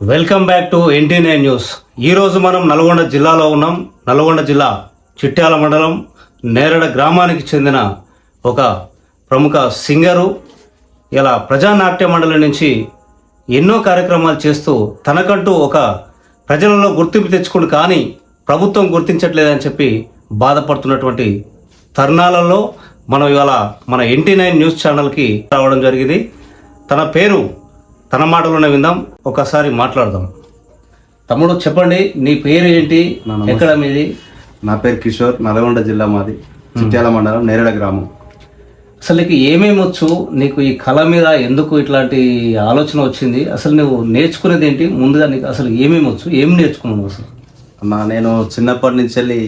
Welcome back to NT nine news ఈరోజు మనం నల్గొండ జిల్లాలో ఉన్నాం. నల్గొండ జిల్లా చిట్యాల మండలం నేరడ గ్రామానికి చెందిన ఒక ప్రముఖ సింగరు. ఇలా ప్రజానాట్య మండలి నుంచి ఎన్నో కార్యక్రమాలు చేస్తూ తనకంటూ ఒక ప్రజలలో గుర్తింపు తెచ్చుకుని కానీ ప్రభుత్వం గుర్తించట్లేదని చెప్పి బాధపడుతున్నటువంటి తరుణాలలో మనం ఇవాళ మన ఎన్టీ నైన్ న్యూస్ ఛానల్కి రావడం జరిగింది. తన పేరు తన మాటలోనే విందాం ఒకసారి మాట్లాడదాం. తమ్ముడు చెప్పండి నీ పేరు ఏంటి. ఎక్కడ మీది? నా పేరు కిషోర్ నల్గొండ జిల్లా మాది చిట్యాల మండలం నేరేడ గ్రామం. అసలు నీకు ఏమేమి వచ్చు? నీకు ఈ కళ మీద ఎందుకు ఇట్లాంటి ఆలోచన వచ్చింది? అసలు నువ్వు నేర్చుకునేది ఏంటి ముందుగా నీకు అసలు ఏమేమి వచ్చు? ఏం నేర్చుకున్నావు అసలు? నా నేను చిన్నప్పటి నుంచి వెళ్ళి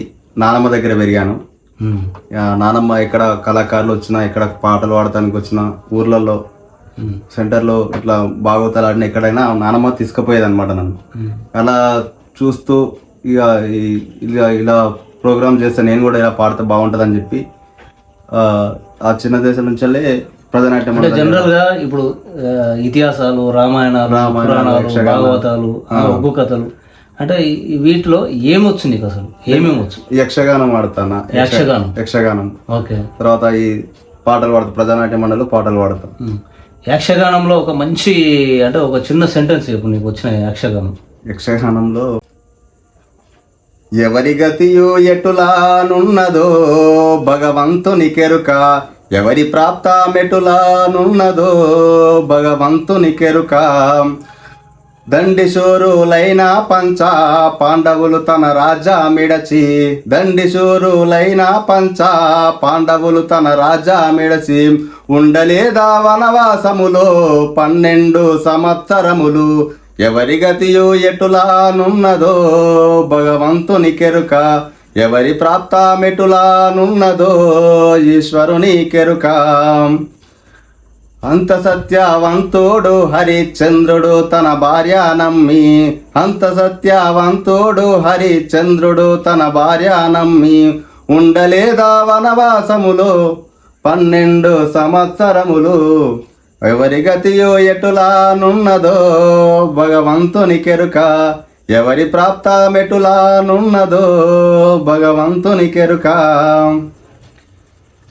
నానమ్మ దగ్గర పెరిగాను. నానమ్మ ఎక్కడ కళాకారులు వచ్చినా ఎక్కడ పాటలు పాడటానికి వచ్చిన ఊర్లలో సెంటర్లో ఇట్లా బాగోతాలు ఆడిన ఎక్కడైనా నానమ్మ తీసుకుపోయేది అనమాట నన్ను. అలా చూస్తూ ఇక ఇలా ఇలా ప్రోగ్రామ్ చేస్తే నేను కూడా ఇలా పాడితే బాగుంటుందని చెప్పి ఆ, చిన్న దేశం నుంచి వెళ్ళి ప్రధానాట్యం అంటే జనరల్గా ఇప్పుడు ఇతిహాసాలు రామాయణాలు పురాణాలు. భాగవతాలు ఒగ్గు కథలు. అంటే వీటిలో ఏమొచ్చు నీకు అసలు? ఏమేమి వచ్చు యక్షగానం ఆడతాను? యక్షగానం. యక్షగానం. ఓకే. తర్వాత ఈ పాటలు పాడతాం ప్రధానాట్య మండలి పాటలు పాడతాం. యక్షగానంలో ఒక మంచి అంటే ఒక చిన్న సెంటెన్స్ ఇప్పుడు నీకు వచ్చిన యక్షగానం. యక్షగానంలో ఎవరి గతియు ఎటులానున్నదో భగవంతుని కెరుక ఎవరి ప్రాప్తమెటులానున్నదో భగవంతుని కెరుక. దండిశూరులైన పంచ పాండవులు తన రాజా మిడచి. దండిశూరులైన పంచ పాండవులు తన రాజా మిడచి. ఉండలేదా వనవాసములో పన్నెండు సంవత్సరములు? ఎవరి గతియు ఎటులానున్నదో భగవంతుని కెరుక? ఎవరి ప్రాప్తమెటులానున్నదో ఈశ్వరుని కెరుక? అంత సత్యవంతుడు హరిచంద్రుడు తన భార్య నమ్మి అంత సత్యవంతుడు హరిచంద్రుడు తన భార్య నమ్మి ఉండలేదా వనవాసములో పన్నెండు సంవత్సరములు. ఎవరి గతియో ఎటులానున్నదో భగవంతుని కెరుక. ఎవరి ప్రాప్తమెటులానున్నదో భగవంతుని కెరుక.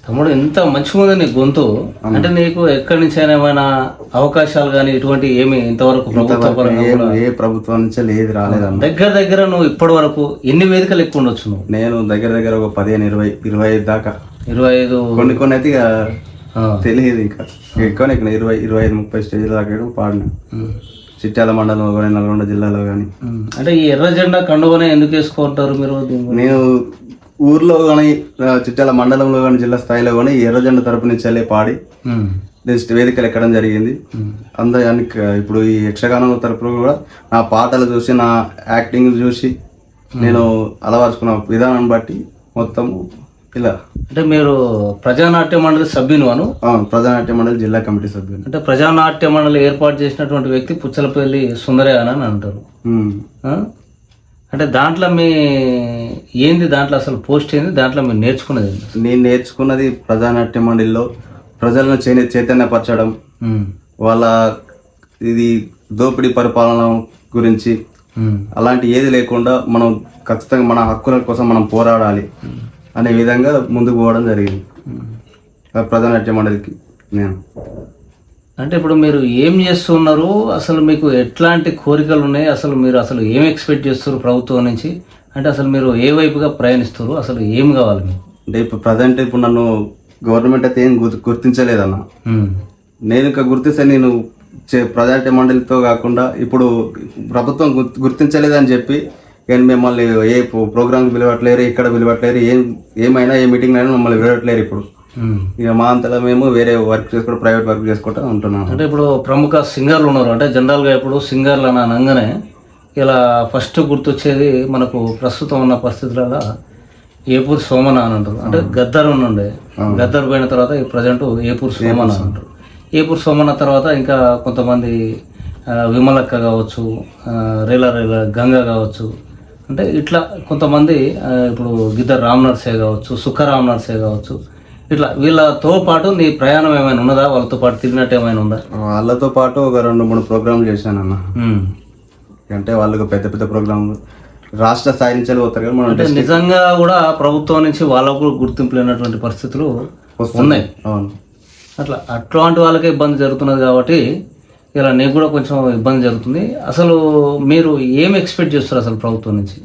తమ్ముడు ఎంత మంచిగా ఉంది నీ గొంతు. అంటే నీకు ఎక్కడి నుంచి అయినా ఏమైనా అవకాశాలు కానీ ఇటువంటి ఏమి ఇంతవరకు ప్రభుత్వ ఏ- ప్రభుత్వం నుంచి లేదు రాలేదన్న దగ్గర దగ్గర నువ్వు ఇప్పటి వరకు ఎన్ని వేదికలు ఎక్కువ ఉండొచ్చు నువ్వు? నేను దగ్గర దగ్గర ఒక పదిహేను ఇరవై ఇరవై దాకా. ఇరవై ఐదు కొన్ని కొన్ని అయితే ఇక తెలియదు ఇక. ఎక్కువ ఇక్కడ ఇరవై ఇరవై ఐదు ముప్పై స్టేజ్ల దాకా పాడిన. చిట్యాల మండలంలో కానీ నల్గొండ జిల్లాలో కానీ. అంటే ఈ ఎర్ర జెండా కండువనే ఎందుకు వేసుకుంటారు మీరు? నేను ఊర్లో కానీ చిట్యాల మండలంలో కానీ జిల్లా స్థాయిలో కానీ ఎర్రజెండ తరపు నుంచి వెళ్ళి పాడి. వేదికలు ఎక్కడం జరిగింది. అందరి ఇప్పుడు ఈ యక్షగానం తరపున కూడా నా పాటలు చూసి నా యాక్టింగ్ చూసి నేను అలవర్చుకున్న విధానం బట్టి మొత్తం ఇలా. అంటే మీరు ప్రజానాట్య మండలి సభ్యును అను ప్రజానాట్య మండలి జిల్లా కమిటీ సభ్యులు అంటే ప్రజానాట్య మండలి ఏర్పాటు చేసినటువంటి వ్యక్తి పుచ్చలపల్లి సుందరే అని అని అంటారు? అంటే దాంట్లో మీ ఏంది దాంట్లో అసలు పోస్ట్ ఏంది దాంట్లో మీరు నేర్చుకున్నది? నేను నేర్చుకున్నది ప్రజానాట్య మండలిలో ప్రజలను చైన- చైతన్యపరచడం వాళ్ళ ఇది దోపిడీ పరిపాలన గురించి. అలాంటి ఏది లేకుండా మనం ఖచ్చితంగా మన హక్కుల కోసం మనం పోరాడాలి. అనే విధంగా ముందుకు పోవడం జరిగింది. ఆ ప్రజానాట్య మండలికి నేను. అంటే ఇప్పుడు మీరు ఏం చేస్తున్నారు? అసలు మీకు ఎట్లాంటి కోరికలు ఉన్నాయి? అసలు మీరు అసలు ఏం ఎక్స్పెక్ట్ చేస్తారు ప్రభుత్వం నుంచి? అంటే అసలు మీరు ఏ వైపుగా ప్రయాణిస్తారు అసలు ఏం కావాలి మీకు? అంటే ఇప్పుడు ప్రజెంట్ ఇప్పుడు నన్ను గవర్నమెంట్ అయితే ఏం గుర్తు గుర్తించలేదన్న. నేను ఇంకా గుర్తిస్తే నేను ప్రజానాట్య మండలితో కాకుండా ఇప్పుడు ప్రభుత్వం గుర్తు- గుర్తించలేదని చెప్పి కానీ మిమ్మల్ని ఏ ప్రోగ్రామ్ పిలవట్లేరు ఇక్కడ పిలవట్లేరు ఏం ఏమైనా ఏ మీటింగ్ అయినా మమ్మల్ని పిలవట్లేరు ఇప్పుడు. ఇక మా అంతలో మేము వేరే వర్క్ చేసుకుంటూ ప్రైవేట్ వర్క్ చేసుకుంటూ ఉంటున్నాం. అంటే ఇప్పుడు ప్రముఖ సింగర్లు ఉన్నారు. అంటే జనరల్గా ఇప్పుడు సింగర్లు అని అనగానే ఇలా ఫస్ట్ గుర్తొచ్చేది మనకు ప్రస్తుతం ఉన్న పరిస్థితులలో ఏపూర్ సోమన అని అంటారు. అంటే గద్దర్ ఉండే గద్దర్ పోయిన తర్వాత ఈ ప్రజెంట్ ఏపూర్ సోమన అని అంటారు. ఏపూర్ సోమన తర్వాత ఇంకా కొంతమంది విమలక్క కావచ్చు రేల రేల గంగ కావచ్చు అంటే ఇట్లా కొంతమంది ఇప్పుడు గిద్దర్ రామ్ నర్సే కావచ్చు సుఖ రామ్ నర్సే కావచ్చు ఇట్లా వీళ్ళతో పాటు నీ ప్రయాణం ఏమైనా ఉన్నదా? వాళ్ళతో పాటు తిరిగినట్టు ఏమైనా ఉందా? వాళ్ళతో పాటు ఒక రెండు మూడు ప్రోగ్రాంలు చేశాను అన్న. అంటే వాళ్ళకు పెద్ద పెద్ద ప్రోగ్రామ్ రాష్ట్ర స్థాయి నుంచి పోతారు కదా మనం అంటే నిజంగా కూడా ప్రభుత్వం నుంచి వాళ్ళకు కూడా గుర్తింపు లేనటువంటి పరిస్థితులు ఉన్నాయి. అవును. అట్లా అట్లాంటి వాళ్ళకే ఇబ్బంది జరుగుతున్నది కాబట్టి ఇలా నీకు కూడా కొంచెం ఇబ్బంది జరుగుతుంది. అసలు మీరు ఏం ఎక్స్పెక్ట్ చేస్తారు అసలు ప్రభుత్వం నుంచి?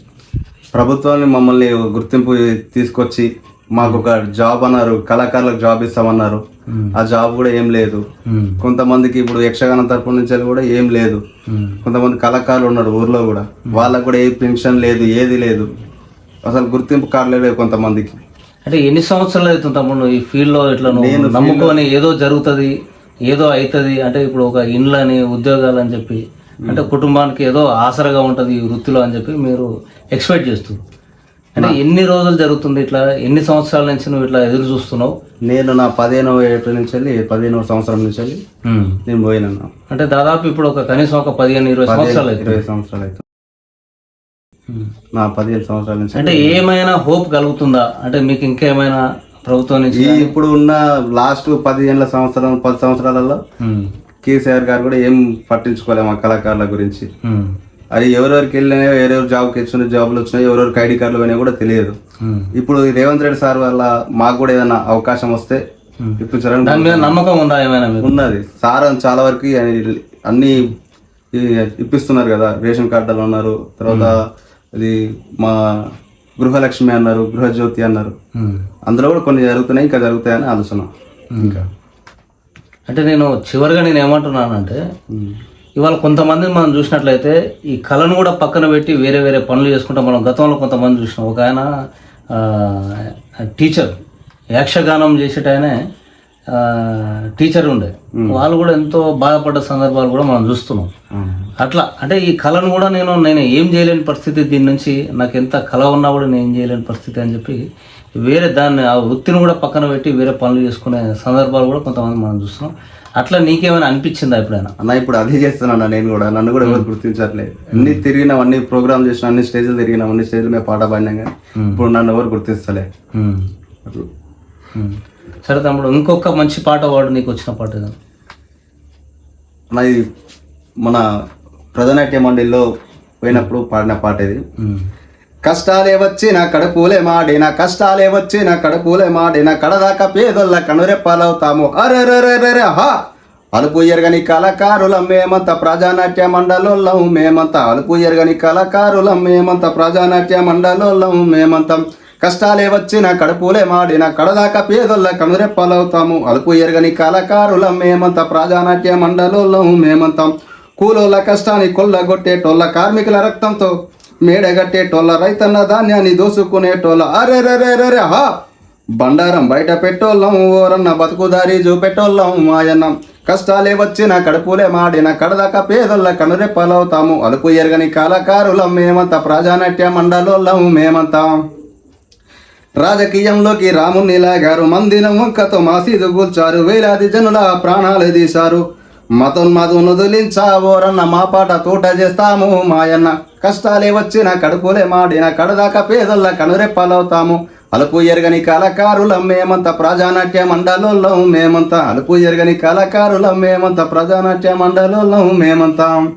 ప్రభుత్వాన్ని మమ్మల్ని గుర్తింపు తీసుకొచ్చి మాకు ఒక జాబ్ అన్నారు కళాకారులకు జాబ్ ఇస్తామన్నారు. ఆ జాబ్ కూడా ఏం లేదు. కొంతమందికి ఇప్పుడు యక్షగానం తరపు నుంచి కూడా ఏం లేదు. కొంతమంది కళాకారులు ఉన్నారు ఊర్లో కూడా. వాళ్ళకు కూడా ఏ పెన్షన్ లేదు ఏది లేదు. అసలు గుర్తింపు కార్డులే లేవు కొంతమందికి. అంటే ఎన్ని సంవత్సరాలు అవుతుంది తమ్ముడు ఈ ఫీల్డ్లో ఇట్లా నేను నమ్ముకొని ఏదో జరుగుతుంది? ఏదో అవుతుంది అంటే ఇప్పుడు ఒక ఇండ్లని ఉద్యోగాలు అని చెప్పి అంటే కుటుంబానికి ఏదో ఆసరగా ఉంటుంది ఈ వృత్తిలో అని చెప్పి మీరు ఎక్స్పెక్ట్ చేస్తూ అంటే ఎన్ని రోజులు జరుగుతుంది ఇట్లా ఎన్ని సంవత్సరాల నుంచి నువ్వు ఇట్లా ఎదురు చూస్తున్నావు? నేను నా పదిహేనవ ఏప్రిల్ నుంచి వెళ్ళి పదిహేనవ సంవత్సరం నుంచి వెళ్ళి. నేను పోయినా అంటే దాదాపు ఇప్పుడు ఒక కనీసం ఒక పదిహేను ఇరవై సంవత్సరాలు ఇరవై సంవత్సరాలు అవుతుంది ఉమ్. నా పదిహేను సంవత్సరాల నుంచి అంటే ఏమైనా హోప్ కలుగుతుందా? అంటే మీకు ఇంకేమైనా ప్రభుత్వం నుంచి ఈ ఇప్పుడు ఉన్న లాస్ట్ పదిహేనుల సంవత్సరం పది సంవత్సరాలలో. కేసీఆర్ గారు కూడా ఏం పట్టించుకోలేము ఆ కళాకారుల గురించి. అది ఎవరెవరికి వెళ్ళినాయో ఎవరెవరు జాబ్కి వచ్చిన జాబులు వచ్చినాయో ఎవరెవరికి ఐడి కార్డులు పోయినాయో కూడా తెలియదు. ఇప్పుడు రేవంత్ రెడ్డి సార్ వల్ల మాకు కూడా ఏదైనా అవకాశం వస్తే ఉమ్. ఇప్పించారని దాని మీద నమ్మకం ఉందా ఏమైనా ఉన్నది సార్ చాలా వరకు అన్ని ఇప్పిస్తున్నారు కదా రేషన్ కార్డులు అన్నారు తర్వాత ఇది మా గృహలక్ష్మి అన్నారు గృహజ్యోతి అన్నారు. అందులో కూడా కొన్ని జరుగుతున్నాయి ఇంకా జరుగుతాయని ఆలోచన. ఇంకా? అంటే నేను చివరిగా నేను ఏమంటున్నానంటే. ఇవాళ కొంతమందిని మనం చూసినట్లయితే ఈ కళను కూడా పక్కన పెట్టి వేరే వేరే పనులు చేసుకుంటాం. మనం గతంలో కొంతమంది చూసినాం. ఒక ఆయన టీచర్ యక్షగానం చేసేట టీచర్ ఉండే. వాళ్ళు కూడా ఎంతో బాధపడ్డ సందర్భాలు కూడా మనం చూస్తున్నాం. అట్లా అంటే ఈ కళను కూడా నేను నేను ఏం చేయలేని పరిస్థితి దీని నుంచి నాకు ఎంత కళ ఉన్నా కూడా నేను ఏం చేయలేని పరిస్థితి అని చెప్పి వేరే దాన్ని ఆ వృత్తిని కూడా పక్కన పెట్టి వేరే పనులు చేసుకునే సందర్భాలు కూడా కొంతమంది మనం చూస్తున్నాం. అట్లా నీకేమైనా అనిపించిందా ఎప్పుడైనా? అన్న ఇప్పుడు అదే చేస్తున్నాను నేను కూడా. నన్ను కూడా ఎవరు గుర్తించట్లేదు. అన్ని తిరిగినాం అన్ని ప్రోగ్రామ్ చేసిన అన్ని స్టేజ్లు తిరిగినాం అన్ని స్టేజ్లు మేము పాట పాడినాం కానీ. ఇప్పుడు నన్ను ఎవరు గుర్తిస్తలే. సరే తమ్ముడు ఇంకొక మంచి పాట వాడు నీకు వచ్చిన పాట. నాది మన ప్రజానాట్య మండలిలో పోయినప్పుడు పాడిన పాట ఇది. కష్టాలే వచ్చిన కడుపులే మాడిన కష్టాలే వచ్చిన కడుపులే మాడిన కడదాకా పేదొల్ల కనురెప్పాలవుతాము అరెరెరెరెరె హా అలుపు ఎరగని కళాకారులం మేమంత ప్రజానాట్య మండలోళ్ళం మేమంత అలుపు ఎరగని కళాకారులం మేమంత ప్రజానాట్య మండలోళ్ళం మేమంతం కష్టాలే వచ్చిన కడుపులే మాడిన కడదాకా పేదొల్ల కనురెప్పలవుతాము. అలుపు ఎరగని కళాకారులం మేమంత ప్రాజానాట్య మండలోళ్ళం మేమంతం. కూలోళ్ళ కష్టాన్ని కొల్లగొట్టేటోళ్ళ కార్మికుల రక్తంతో మేడగట్టేటోళ్ళ రైతన్న ధాన్యాన్ని దోసుకునేటోళ్ళ అరే రే రే రే రే హా! బండారం బయట పెట్టోళ్ళం ఓరన్న బతుకుదారి చూపెట్టోళ్ళం మాయన్నం. కష్టాలే వచ్చిన కడుపులే మాడిన కడదాకా పేదొల్ల కనురెప్పలవుతాము. అలుపు ఎరగని కళాకారులం మేమంతా ప్రాజానాట్య మండలోళ్ళం మేమంతా. రాజకీయంలోకి రాముని లాగారు. మందిరం వంకతో మసీదు కూల్చారు. వేలాది జనుల ప్రాణాలు తీశారు. మతోన్మధును వదిలించావోరన్న మా పాట తోట చేస్తాము మాయన్న. కష్టాలే వచ్చిన కడుపులే మాడిన కడదాకా పేదొల్ల కనురెప్పలవుతాము. అలుపు ఎరగని కళాకారులం మేమంత ప్రజానాట్య మండలోళ్ళం మేమంతా. అలుపు ఎరగని కళాకారులం మేమంత ప్రజానాట్య మండలోళ్ళం మేమంతా.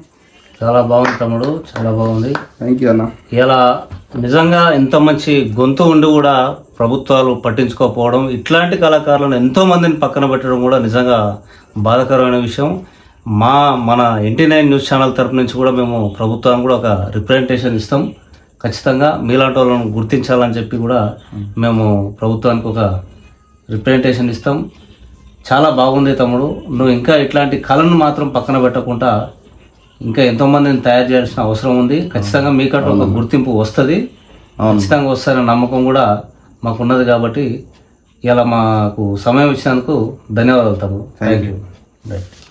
చాలా బాగుంది తమ్ముడు. చాలా బాగుంది. థ్యాంక్ యూ అన్న. ఇలా నిజంగా ఇంత మంచి గొంతు ఉండి కూడా ప్రభుత్వాలు పట్టించుకోకపోవడం ఇట్లాంటి కళాకారులను ఎంతో మందిని పక్కన పెట్టడం కూడా నిజంగా బాధాకరమైన విషయం. మా మన ఎన్టీ నైన్ న్యూస్ ఛానల్ తరపు నుంచి కూడా మేము ప్రభుత్వానికి కూడా ఒక రిప్రజెంటేషన్ ఇస్తాం. ఖచ్చితంగా మీలాంటి వాళ్ళను గుర్తించాలని చెప్పి కూడా మేము ప్రభుత్వానికి ఒక రిప్రజెంటేషన్ ఇస్తాం. చాలా బాగుంది తమ్ముడు. నువ్వు ఇంకా ఇట్లాంటి కళను మాత్రం పక్కన పెట్టకుండా ఇంకా ఎంతో మందిని తయారు చేయాల్సిన అవసరం ఉంది. ఖచ్చితంగా మీకంటూ ఒక గుర్తింపు వస్తుంది. ఖచ్చితంగా వస్తారనే నమ్మకం కూడా మాకు ఉన్నది కాబట్టి ఇలా మాకు సమయం ఇచ్చినందుకు ధన్యవాదాలు తమ్ముడు. Thank you right